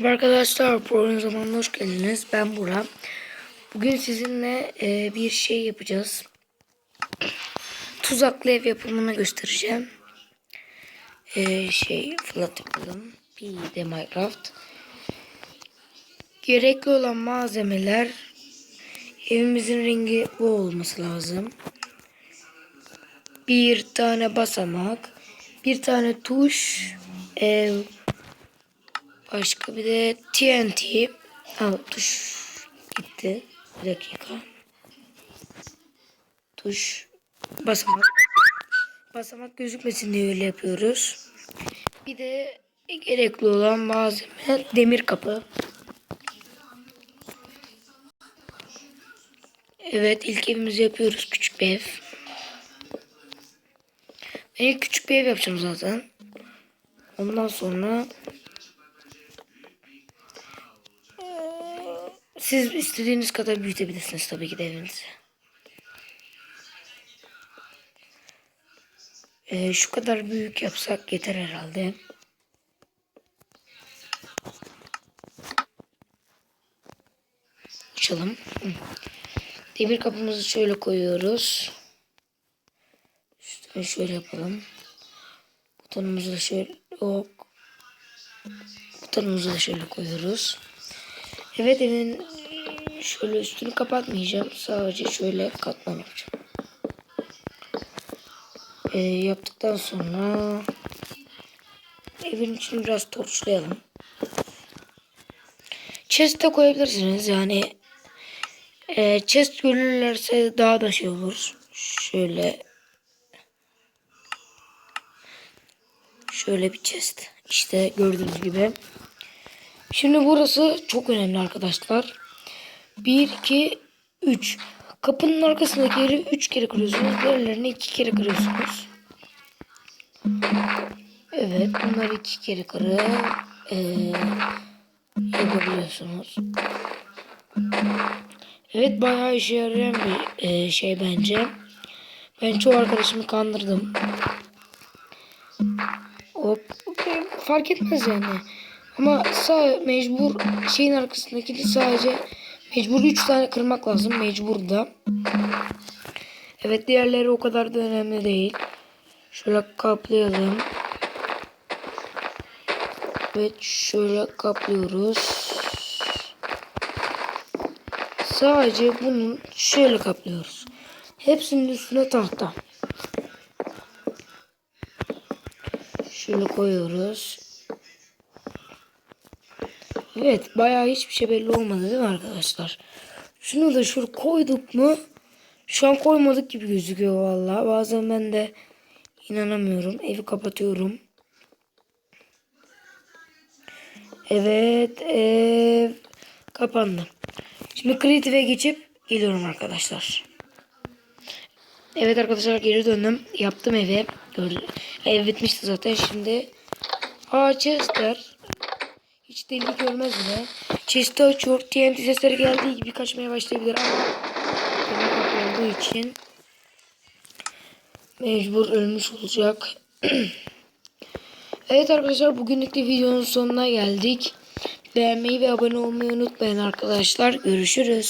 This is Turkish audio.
Merhaba arkadaşlar, program zamanına hoş geldiniz. Ben Burak. Bugün sizinle e, bir şey yapacağız. Tuzaklı ev yapımını göstereceğim. E, şey fırlatalım. Bir de Minecraft. Gerekli olan malzemeler evimizin rengi bu olması lazım. Bir tane basamak, bir tane tuş, ev, Başka bir de TNT. Al tuş gitti. Bir dakika. Tuş basamak. Basamak gözükmesin diye öyle yapıyoruz. Bir de gerekli olan malzeme demir kapı. Evet ilk evimizi yapıyoruz. Küçük bir ev. Ben ilk küçük bir ev yapacağım zaten. Ondan sonra Siz istediğiniz kadar büyütebilirsiniz tabii ki de evinizi. Ee, şu kadar büyük yapsak yeter herhalde. Açalım. Demir kapımızı şöyle koyuyoruz. Üstüne şöyle yapalım. Butonumuzu da şöyle hop. Butonumuzu da şöyle koyuyoruz. Evet evin şöyle üstünü kapatmayacağım. Sadece şöyle katman yapacağım. Ee, yaptıktan sonra evin içini biraz torçlayalım. Chest'e koyabilirsiniz. Yani e, chest görürlerse daha da şey olur. Şöyle şöyle bir chest. İşte gördüğünüz gibi. Şimdi burası çok önemli arkadaşlar. 1, 2, 3. Kapının arkasındaki yeri 3 kere kırıyorsunuz. Diğerlerini 2 kere kırıyorsunuz. Evet bunları 2 kere kırıp ee, yapabiliyorsunuz. Evet bayağı işe yarayan bir ee, şey bence. Ben çoğu arkadaşımı kandırdım. Hop, fark etmez yani. Ama sağ mecbur şeyin arkasındaki de sadece mecbur 3 tane kırmak lazım mecbur da. Evet diğerleri o kadar da önemli değil. Şöyle kaplayalım. Evet şöyle kaplıyoruz. Sadece bunun şöyle kaplıyoruz. Hepsinin üstüne tahta. Şöyle koyuyoruz. Evet bayağı hiçbir şey belli olmadı değil mi arkadaşlar? Şunu da şöyle koyduk mu? Şu an koymadık gibi gözüküyor vallahi. Bazen ben de inanamıyorum. Evi kapatıyorum. Evet ev kapandı. Şimdi Creative'e geçip geliyorum arkadaşlar. Evet arkadaşlar geri döndüm. Yaptım evi. Gördüm. Ev bitmişti zaten. Şimdi Aa chestler. Hiç deli görmez bile. Chest'i açıyor. TNT sesleri geldiği gibi kaçmaya başlayabilir ama kapı olduğu için mecbur ölmüş olacak. evet arkadaşlar bugünlük de videonun sonuna geldik. Beğenmeyi ve abone olmayı unutmayın arkadaşlar. Görüşürüz.